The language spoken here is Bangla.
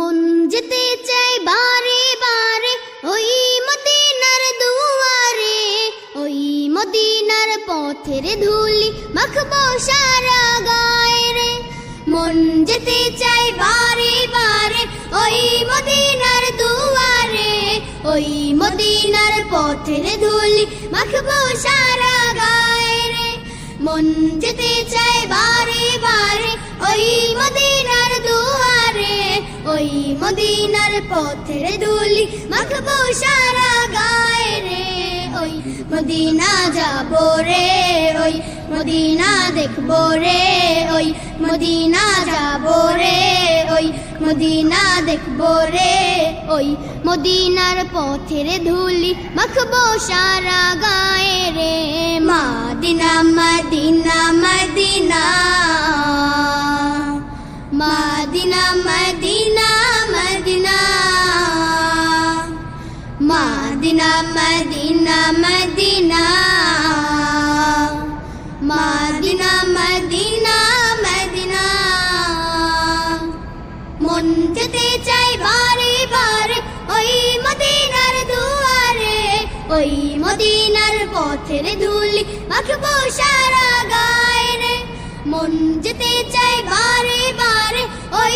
মন যেতে চাই বারে বারে, ওই মদিনার দুয়ারে, ওই মদিনার পথের ধুলি মাখবো সারা গায়ে রে। মন যেতে চাই বারে বারে, ওই মদিনার দুয়ারে, ওই মদিনার পথের ধুলি মাখবো সারা গায়ে রে। মন যেতে চাই বারে ওই মদিনার পথের ধুলি মাখবো সারা গায়ে রে। ওই মদিনা যাব রে, ওই মদিনা দেখব রে। ওই মদিনা যাব রে, ওই মদিনা দেখব রে। ওই মদিনার পথের ধুলি, মাখবো সারা গায়ে রে। Medina, Medina Medina. Medina, Medina Medina. Medina, Medina Medina. মন যেতে চাই বারে বারে ওই মদিনার দুয়ারে, ওই মদিনার পথের ধুলি মাখবো সারা গায়ে রে। মন যেতে চাই বারে বারে ওই